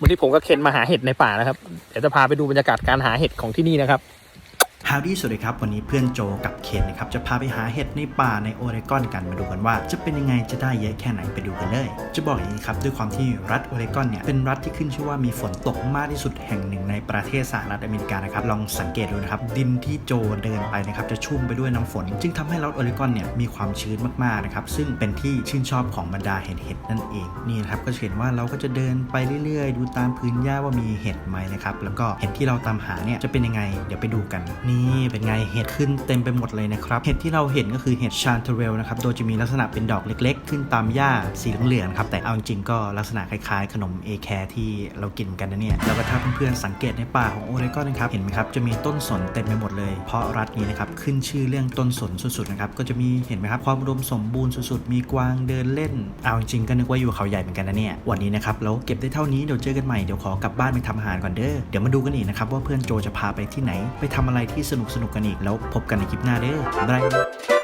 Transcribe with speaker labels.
Speaker 1: วันนี้ผมก็เคนมาหาเห็ดในป่านะครับ เดี๋ยวจะพาไปดูบรรยากาศการหาเห็ดของที่นี่นะครับ
Speaker 2: ฮาวดี้สวัสดีครับ วันนี้เพื่อนโจกับเคนนะครับ จะพาไปหาเห็ดในป่าในโอเรกอนกันมาดูกันว่า จะเป็นยังไงจะได้เยอะแค่ไหนไปดูกันเลย จะบอกอย่างนี้ครับ ด้วยความที่รัฐโอเรกอนเนี่ย เป็นรัฐที่ขึ้นชื่อว่ามีฝนตกมากที่สุดแห่งหนึ่งในประเทศสหรัฐอเมริกานะครับ ลองสังเกตดูนะครับ ดินที่โจเดินไปนะครับ จะชุ่มไปด้วยน้ำฝน จึงทำให้รัฐโอเรกอนเนี่ยมีความชื้นมากๆนะครับซึ่งเป็นที่ชื่นชอบของบรรดาเห็ดเห็ดนั่นเองนี่นะครับก็จะเห็นว่าเราก็จะเดินไปเรื่อย ๆ ดูตามพื้นหญ้าว่ามีเห็ดไหมนะครับแล้วก็เห็ดที่เราตามหาเนี่ยจะเป็นยังไงเดี๋ยวไปดูกันนี่เป็นไงเห็ดขึ้นเต็มไปหมดเลยนะครับเห็ดที่เราเห็นก็คือเห็ดชานเทเรลนะครับโดยจะมีลักษณะเป็นดอกเล็ก ๆ ขึ้นตามหญ้าสีเหลืองๆครับแต่เอาจริงๆก็ลักษณะคล้ายๆ ขนมเอแคร์ที่เรากินกันนะเนี่ยแล้วก็ถ้าเพื่อนๆสังเกตในป่าของโอเรกอนนะครับเห็นไหมครับจะมีต้นสนเต็มไปหมดเลย เพราะรัฐนี้นะครับขึ้นชื่อเรื่องต้นสนสุดๆนะครับก็จะมีเห็นไหมครับความอุดมสมบูรณ์สุดๆมีกวางเดินเล่นเอาจริงๆก็นึกว่าอยู่เขาใหญ่เหมือนกันนะเนี่ยวันนี้นะครับเราเก็บได้เท่านี้เดี๋ยวเจอกันใหม่เดี๋ยวขอกลับบ้านไปทำอาหารก่อนเด้อเดี๋ยวมาดูกันอีกนะครับว่าเพื่อนโจจะพาไปที่ไหนไปทำอะไรที่สนุกๆกันอีกแล้วพบกันในคลิปหน้าเด้อบ๊ายบาย